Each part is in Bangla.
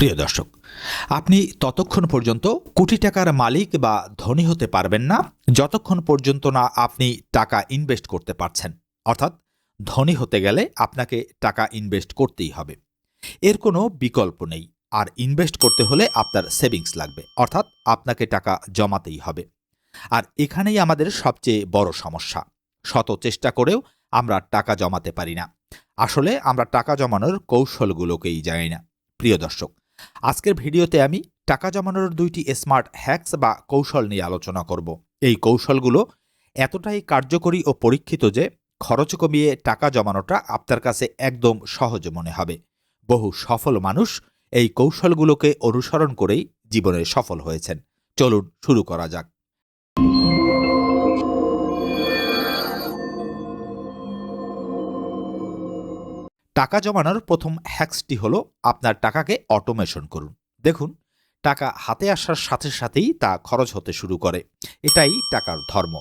প্রিয় দর্শক, আপনি ততক্ষণ পর্যন্ত কোটি টাকার মালিক বা ধনী হতে পারবেন না, যতক্ষণ পর্যন্ত না আপনি টাকা ইনভেস্ট করতে পারছেন। অর্থাৎ ধনী হতে গেলে আপনাকে টাকা ইনভেস্ট করতেই হবে। এর কোনো বিকল্প নেই। আর ইনভেস্ট করতে হলে আপনার সেভিংস লাগবে। অর্থাৎ আপনাকে টাকা জমাতেই হবে। আর এখানেই আমাদের সবচেয়ে বড় সমস্যা। শত চেষ্টা করেও আমরা টাকা জমাতে পারি না। আসলে আমরা টাকা জমানোর কৌশলগুলোকেই জানি না। প্রিয় দর্শক আজকের ভিডিওতে আমি টাকা জমানোর দুইটি স্মার্ট হ্যাকস বা কৌশল নিয়ে আলোচনা করব। এই কৌশলগুলো এতটাই কার্যকরী ও পরীক্ষিত যে খরচ কমিয়ে টাকা জমানোটা আপনার কাছে একদম সহজ মনে হবে। বহু সফল মানুষ এই কৌশলগুলোকে অনুসরণ করেই জীবনে সফল হয়েছেন। চলুন শুরু করা যাক। টাকা জমানোর প্রথম হ্যাক্সটি হলো আপনার টাকাকে অটোমেশন করুন। দেখুন, টাকা হাতে আসার সাথে সাথেই তা খরচ হতে শুরু করে। এটাই টাকার ধর্ম।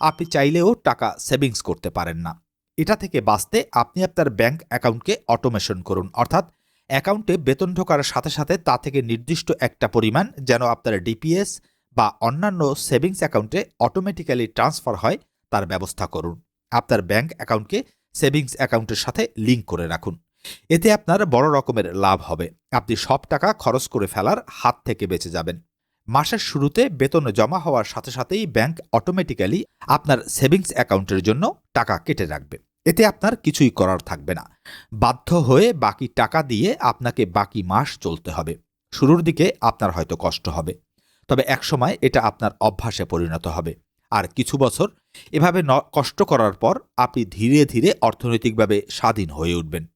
আপনি চাইলেও টাকা সেভিংস করতে পারেন না। এটা থেকে বাঁচতে আপনি আপনার ব্যাংক অ্যাকাউন্টকে অটোমেশন করুন। অর্থাৎ অ্যাকাউন্টে বেতন ঢোকার সাথে সাথে তা থেকে নির্দিষ্ট একটা পরিমাণ যেন আপনার ডিপিএস বা অন্যান্য সেভিংস অ্যাকাউন্টে অটোমেটিক্যালি ট্রান্সফার হয়, তার ব্যবস্থা করুন। আপনার ব্যাংক অ্যাকাউন্টকে সেভিংস অ্যাকাউন্টের সাথে লিঙ্ক করে রাখুন। এতে আপনার বড় রকমের লাভ হবে। আপনি সব টাকা খরচ করে ফেলার হাত থেকে বেঁচে যাবেন। মাসের শুরুতে বেতন জমা হওয়ার সাথে সাথেই ব্যাংক অটোমেটিক্যালি আপনার সেভিংস অ্যাকাউন্টের জন্য টাকা কেটে রাখবে। এতে আপনার কিছুই করার থাকবে না। বাধ্য হয়ে বাকি টাকা দিয়ে আপনাকে বাকি মাস চলতে হবে। শুরুর দিকে আপনার হয়তো কষ্ট হবে। তবে একসময় এটা আপনার অভ্যাসে পরিণত হবে। আর কিছু বছর এভাবে কষ্ট করার পর আপনি ধীরে ধীরে অর্থনৈতিকভাবে স্বাধীন হয়ে উঠবেন।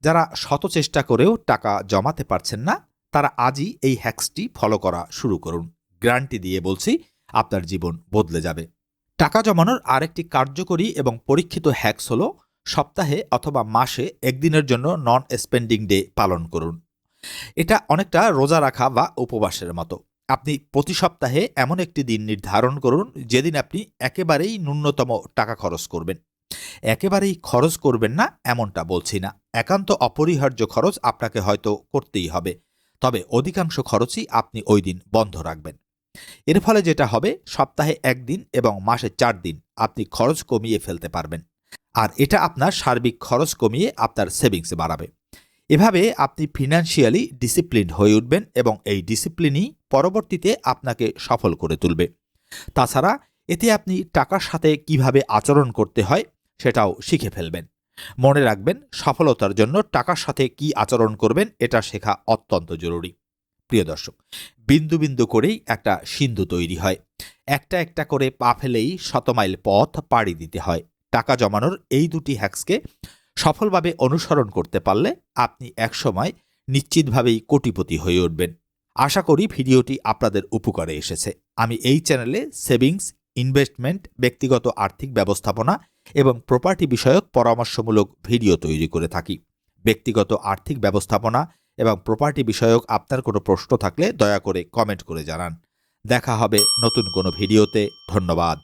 যারা শত চেষ্টা করেও টাকা জমাতে পারছেন না, তারা আজই এই হ্যাক্সটি ফলো করা শুরু করুন। গ্যারান্টি দিয়ে বলছি, আপনার জীবন বদলে যাবে। টাকা জমানোর আরেকটি কার্যকরী এবং পরীক্ষিত হ্যাক্স হল সপ্তাহে অথবা মাসে একদিনের জন্য নন স্পেন্ডিং ডে পালন করুন। এটা অনেকটা রোজা রাখা বা উপবাসের মতো। আপনি প্রতি সপ্তাহে এমন একটি দিন নির্ধারণ করুন, যেদিন আপনি একেবারেই ন্যূনতম টাকা খরচ করবেন। একেবারেই খরচ করবেন না, এমনটা বলছি না। একান্ত অপরিহার্য খরচ আপনাকে হয়তো করতেই হবে, তবে অধিকাংশ খরচই আপনি ওই দিন বন্ধ রাখবেন। এর ফলে যেটা হবে, সপ্তাহে একদিন এবং মাসে চার দিন আপনি খরচ কমিয়ে ফেলতে পারবেন, আর এটা আপনার সার্বিক খরচ কমিয়ে আপনার সেভিংস বাড়াবে। এভাবে আপনি ফিনান্সিয়ালি ডিসিপ্লিন হয়ে উঠবেন এবং এই ডিসিপ্লিনই পরবর্তীতে আপনাকে সফল করে তুলবে। তাছাড়া এতে আপনি টাকার সাথে কীভাবে আচরণ করতে হয় সেটাও শিখে ফেলবেন। মনে রাখবেন, সফলতার জন্য টাকার সাথে কি আচরণ করবেন এটা শেখা অত্যন্ত জরুরি। প্রিয় দর্শক, বিন্দু বিন্দু করেই একটা সিন্ধু তৈরি হয়। একটা একটা করে পা ফেলেই শতমাইল পথ পাড়ি দিতে হয়। টাকা জমানোর এই দুটি হ্যাক্সকে সফলভাবে অনুসরণ করতে পারলে আপনি একসময় নিশ্চিতভাবেই কোটিপতি হয়ে উঠবেন। আশা করি ভিডিওটি আপনাদের উপকারে এসেছে। আমি এই চ্যানেলে সেভিংস, ইনভেস্টমেন্ট, ব্যক্তিগত আর্থিক ব্যবস্থাপনা এবং প্রপার্টি বিষয়ক পরামর্শমূলক ভিডিও তৈরি করে থাকি। ব্যক্তিগত আর্থিক ব্যবস্থাপনা এবং প্রপার্টি বিষয়ক আপনার কোনো প্রশ্ন থাকলে দয়া করে কমেন্ট করে জানান। দেখা হবে নতুন কোনো ভিডিওতে। ধন্যবাদ।